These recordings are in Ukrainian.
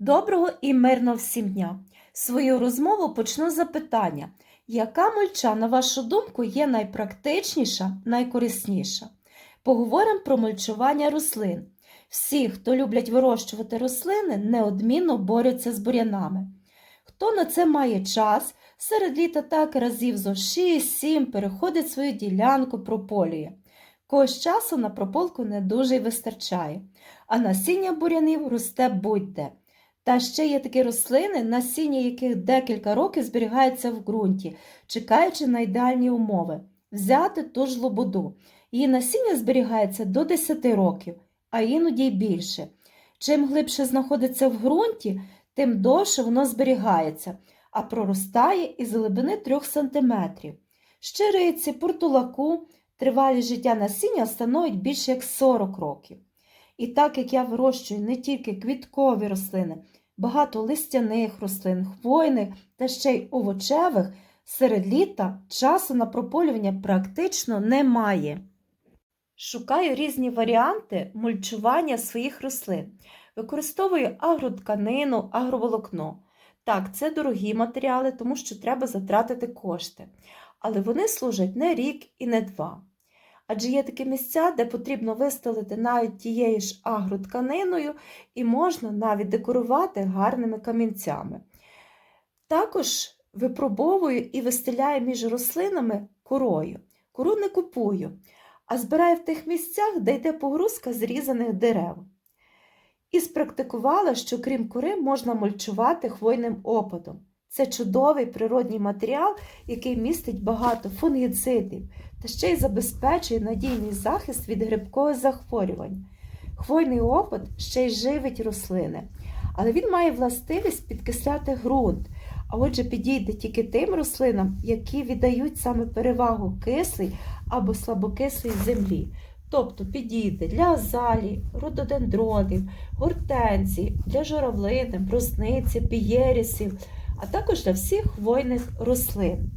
Доброго і мирного всім дня! Свою розмову почну з запитання, яка мульча, на вашу думку, є найпрактичніша, найкорисніша? Поговоримо про мульчування рослин. Всі, хто люблять вирощувати рослини, неодмінно борються з бур'янами. Хто на це має час, серед літа так разів зо 6-7 переходить свою ділянку, прополює. Когось часу на прополку не дуже й вистачає, а насіння бур'янів росте будь-де. Та ще є такі рослини, насіння яких декілька років зберігається в ґрунті, чекаючи на ідеальні умови. Взяти ту ж лободу. Її насіння зберігається до 10 років, а іноді й більше. Чим глибше знаходиться в ґрунті, тим довше воно зберігається, а проростає із глибини 3 см. Щириці, портулаку тривалість життя насіння становить більше як 40 років. І так як я вирощую не тільки квіткові рослини, багато листяних рослин, хвойних та ще й овочевих, серед літа часу на прополювання практично немає. Шукаю різні варіанти мульчування своїх рослин. Використовую агротканину, агроволокно. Так, це дорогі матеріали, тому що треба затратити кошти. Але вони служать не рік і не два. Адже є такі місця, де потрібно вистелити навіть тією ж агротканиною і можна навіть декорувати гарними камінцями. Також випробовую і вистеляю між рослинами корою. Кору не купую, а збираю в тих місцях, де йде погрузка зрізаних дерев. І спрактикувала, що крім кори можна мульчувати хвойним опадом. Це чудовий природній матеріал, який містить багато фунгіцидів та ще й забезпечує надійний захист від грибкових захворювань. Хвойний опад ще й живить рослини, але він має властивість підкисляти ґрунт, а отже, підійде тільки тим рослинам, які віддають саме перевагу кислій або слабокислій землі. Тобто підійде для азалій, рододендронів, гортензій, для журавлини, брусниці, пієрісів, а також для всіх хвойних рослин.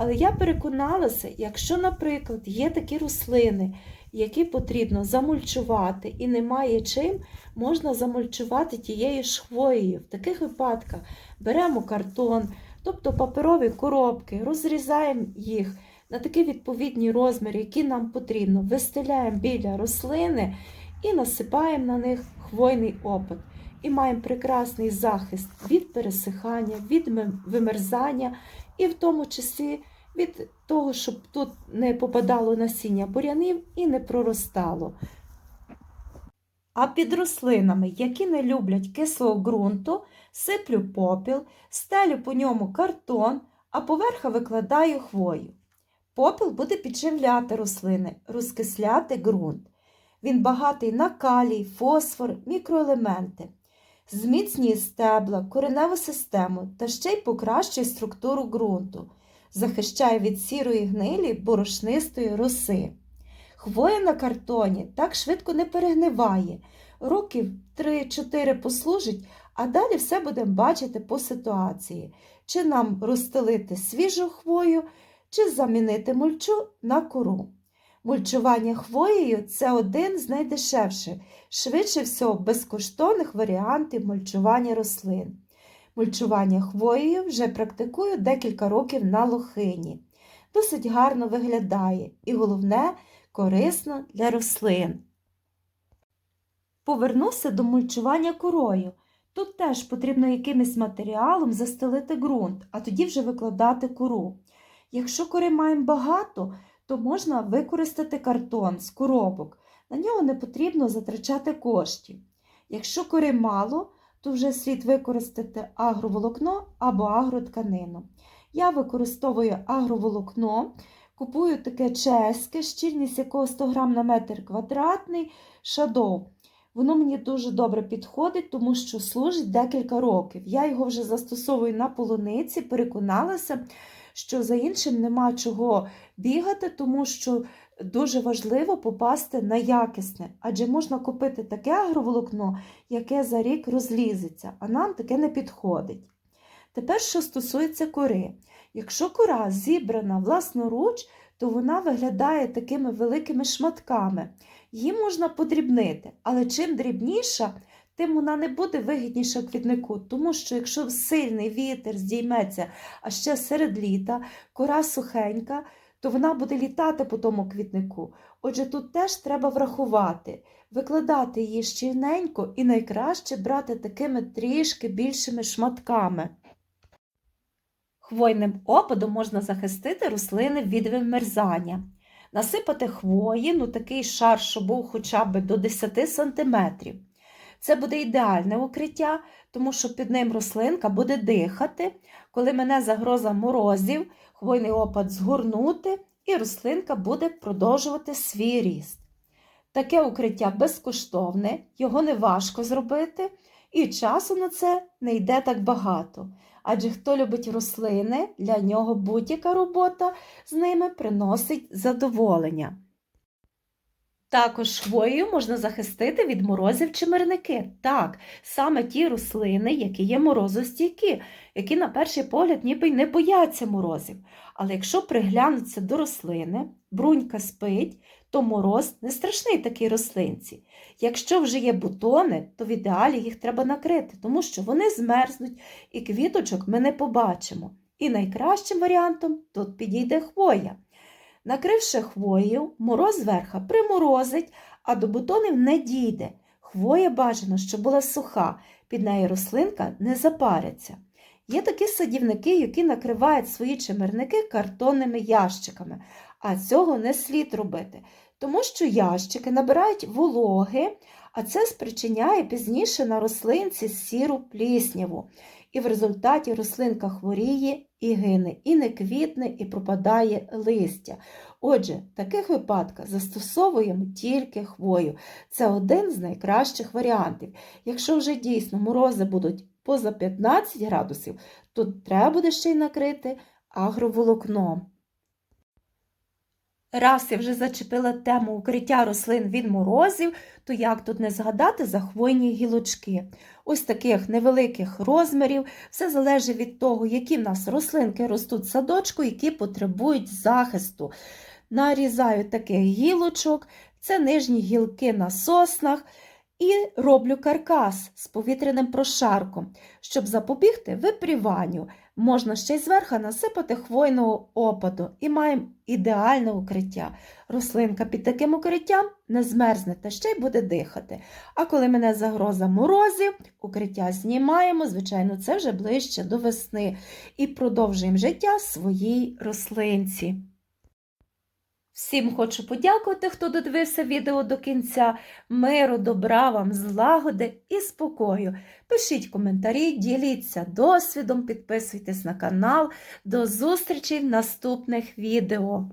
Але я переконалася, якщо, наприклад, є такі рослини, які потрібно замульчувати і немає чим, можна замульчувати тією ж хвоєю. В таких випадках беремо картон, тобто паперові коробки, розрізаємо їх на такі відповідні розміри, які нам потрібно, вистеляємо біля рослини і насипаємо на них хвойний опад. І маємо прекрасний захист від пересихання, від вимерзання, і в тому числі від того, щоб тут не попадало насіння бурянів і не проростало. А під рослинами, які не люблять кислого ґрунту, сиплю попіл, стелю по ньому картон, а поверха викладаю хвою. Попіл буде підживляти рослини, розкисляти ґрунт. Він багатий на калій, фосфор, мікроелементи, зміцнює стебла, кореневу систему та ще й покращує структуру ґрунту, захищає від сірої гнилі борошнистої роси. Хвоя на картоні так швидко не перегниває. Років 3-4 послужить, а далі все будемо бачити по ситуації, чи нам розстелити свіжу хвою, чи замінити мульчу на кору. Мульчування хвоєю це один з найдешевших, швидше всього, безкоштовних варіантів мульчування рослин. Мульчування хвоєю вже практикую декілька років на лохині. Досить гарно виглядає і, головне, корисно для рослин. Повернуся до мульчування корою. Тут теж потрібно якимось матеріалом застелити ґрунт, а тоді вже викладати кору. Якщо кори маємо багато, то можна використати картон з коробок. На нього не потрібно затрачати коштів. Якщо кори мало, то вже слід використати агроволокно або агротканину. Я використовую агроволокно, купую таке чеське, щільність якого 100 грам на метр квадратний шадов. Воно мені дуже добре підходить, тому що служить декілька років. Я його вже застосовую на полуниці, переконалася, що за іншим нема чого бігати, тому що дуже важливо попасти на якісне, адже можна купити таке агроволокно, яке за рік розлізеться, а нам таке не підходить. Тепер, що стосується кори. Якщо кора зібрана власноруч, то вона виглядає такими великими шматками. Її можна подрібнити, але чим дрібніша, тим вона не буде вигідніша квітнику, тому що якщо сильний вітер здійметься, а ще серед літа, кора сухенька, то вона буде літати по тому квітнику. Отже, тут теж треба врахувати, викладати її щільненько і найкраще брати такими трішки більшими шматками. Хвойним опадом можна захистити рослини від вимерзання. Насипати хвої, ну такий шар, що був хоча б до 10 см. Це буде ідеальне укриття, тому що під ним рослинка буде дихати. Коли мене загроза морозів, хвойний опад згорнути, і рослинка буде продовжувати свій ріст. Таке укриття безкоштовне, його не важко зробити, і часу на це не йде так багато. Адже хто любить рослини, для нього будь-яка робота з ними приносить задоволення. Також хвоєю можна захистити від морозів чи мирники. Так, саме ті рослини, які є морозостійкі, які на перший погляд ніби й не бояться морозів. Але якщо приглянутися до рослини, брунька спить, то мороз не страшний такій рослинці. Якщо вже є бутони, то в ідеалі їх треба накрити, тому що вони змерзнуть і квіточок ми не побачимо. І найкращим варіантом тут підійде хвоя. Накривши хвоєю, мороз зверха приморозить, а до бутонів не дійде. Хвоя бажано, щоб була суха, під неї рослинка не запариться. Є такі садівники, які накривають свої чимерники картонними ящиками, а цього не слід робити, тому що ящики набирають вологи, а це спричиняє пізніше на рослинці сіру плісняву. І в результаті рослинка хворіє і гине, і не квітне, і пропадає листя. Отже, в таких випадках застосовуємо тільки хвою. Це один з найкращих варіантів. Якщо вже дійсно морози будуть поза 15 градусів, то треба буде ще й накрити агроволокном. Раз я вже зачепила тему укриття рослин від морозів, то як тут не згадати за хвойні гілочки. Ось таких невеликих розмірів, все залежить від того, які в нас рослинки ростуть в садочку, які потребують захисту. Нарізаю таких гілочок, це нижні гілки на соснах. І роблю каркас з повітряним прошарком, щоб запобігти випріванню. Можна ще й зверху насипати хвойного опаду і маємо ідеальне укриття. Рослинка під таким укриттям не змерзне та ще й буде дихати. А коли мене загроза морозів, укриття знімаємо, звичайно, це вже ближче до весни. І продовжуємо життя своїй рослинці. Всім хочу подякувати, хто додивився відео до кінця. Миру, добра вам, злагоди і спокою. Пишіть коментарі, діліться досвідом, підписуйтесь на канал. До зустрічі в наступних відео.